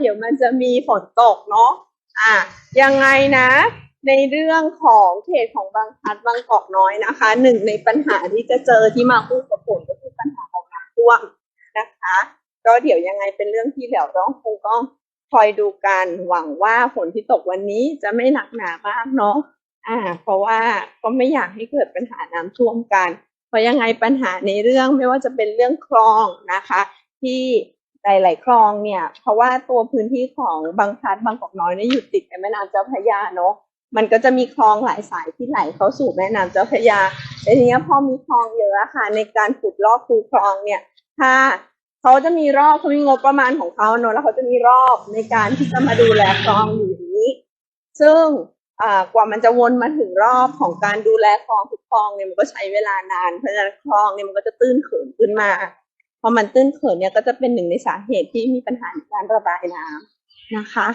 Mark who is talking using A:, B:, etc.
A: เดี๋ยวมันจะมีฝนตกเนาะอะยังไงนะ ในเรื่องของเขตของบางพลัดบางกอกน้อยนะคะหนึ่งในปัญหาที่จะเจอที่มาคู่กับฝนก็คือปัญหาของน้ำท่วมนะคะ ก็เดี๋ยวยังไงเป็นเรื่องที่เดี๋ยวต้องคงต้องคอยดูกันหวังว่าฝนที่ตกวันนี้จะไม่หนักหนามากเนาะอ่า เพราะว่าก็ไม่อยากให้เกิดปัญหาน้ำท่วมกัน เพราะยังไงปัญหาในเรื่องไม่ว่าจะเป็นเรื่องคลองนะคะ ที่ หลายๆคลองเนี่ย เพราะว่าตัวพื้นที่ของบางพลัดบางกอกน้อยเนี่ยอยู่ติดกับแม่น้ำเจ้าพระยาเนาะมันก็จะมีคลองหลายสายที่ไหลเข้าสู่แม่น้ำเจ้าพระยาแต่ทีนี้พอมีคลองเยอะค่ะ ในการขุดลอกคูคลองเนี่ยถ้าเขาจะมีรอบเขามีงบประมาณของเขาเนอะแล้วเขาจะมีรอบในการที่จะมาดูแลคลองอยู่นี้ ซึ่งกว่ามันจะวนมาถึงรอบของการดูแลคลองทุกคลองเนี่ยมันก็ใช้เวลานานเพราะฉะนั้นคลองเนี่ยมันก็จะตื้นเขินขึ้นมา พอมันตื้นเขินเนี่ยก็จะเป็นหนึ่งในสาเหตุที่มีปัญหาในการระบายน้ำนะคะ